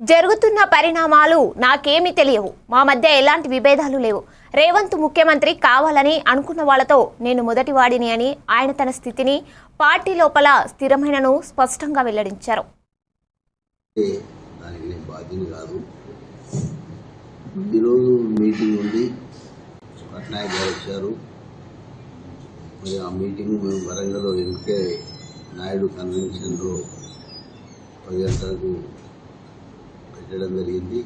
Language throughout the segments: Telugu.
జరుగుతున్న పరిణామాలు నాకేమీ తెలియవు. మా మధ్య ఎలాంటి విభేదాలు లేవు. రేవంత్ ముఖ్యమంత్రి కావాలని అనుకున్న వాళ్ళతో నేను మొదటివాడిని అని ఆయన తన స్థితిని పార్టీ లోపల స్థిరమైనను స్పష్టంగా వెల్లడించారు. ఈరోజు మీటింగ్ ఉంది పట్నాయక్ గారు వచ్చారు. మరి ఆ మీటింగ్ మేము వరంగల్లో ఎన్కే నాయుడు కన్వెన్షన్లో పది గంటలకు పెట్టడం జరిగింది.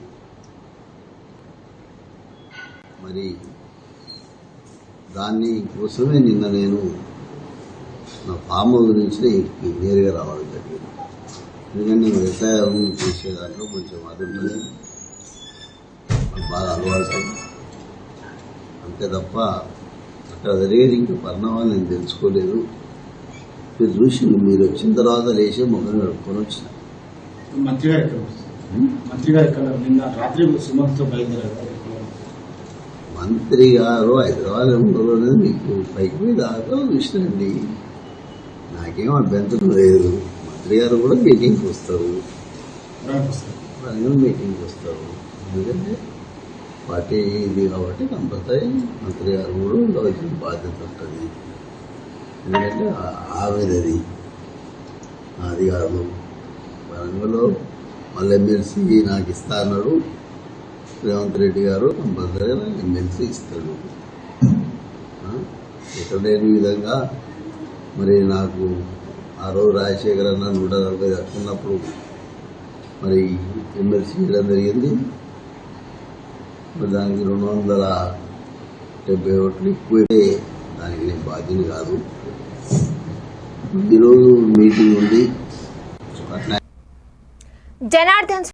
మరి దాన్ని కోసమే నిన్న నేను నా ఫామ్ గురించి ఇంటికి నేరుగా రావడం జరిగింది. ఎందుకంటే నేను వ్యవసాయం చేసే దాంట్లో కొంచెం అది ఉంటుంది బాగా అలవాటు. అంతే తప్ప అక్కడ జరిగేది ఇంకా పరిణామాలు నేను తెలుసుకోలేదు. మీరు చూసి మీరు వచ్చిన తర్వాత లేచి ముఖం కడుక్కొని వచ్చిన. మంత్రి గారు మంత్రి గారు ఇక్కడ నిన్న రాత్రి సుమంత్తో బయలుదేరారు. మంత్రి గారు హైదరాబాద్ ఉండరు అనేది మీకు పైకి మీద దాకా చూసినండి నాకేం అభ్యంతరం లేదు. మంత్రి గారు కూడా మీటింగ్కి వస్తారు. మీటింగ్కి వస్తారు. ఎందుకంటే పార్టీ ఇది కాబట్టి కంపల్సరీ మంత్రి గారు కూడా ఉండవలసిన బాధ్యత ఉంటుంది. ఎందుకంటే ఆ- ఆమెదది అది కాదు వరంగల్లో మళ్ళీ ఎమ్మెల్సీ నాకు ఇస్తా అన్నాడు. రేవంత్ రెడ్డి గారు కంపల్సరీ నాకు ఎమ్మెల్సీ ఇస్తాడు. ఇక్కడ లేని విధంగా మరి నాకు ఆ రోజు రాజశేఖర్ అన్న నూట నలభై దక్కున్నప్పుడు మరి ఎమ్మెల్సీ చేయడం జరిగింది. మరి దానికి రెండు వందల డెబ్బై ఓట్లు ఎక్కువైతే దానికి నేను బాధ్యత కాదు. ఈరోజు మీటింగ్ ఉంది. అట్లా జనార్దన్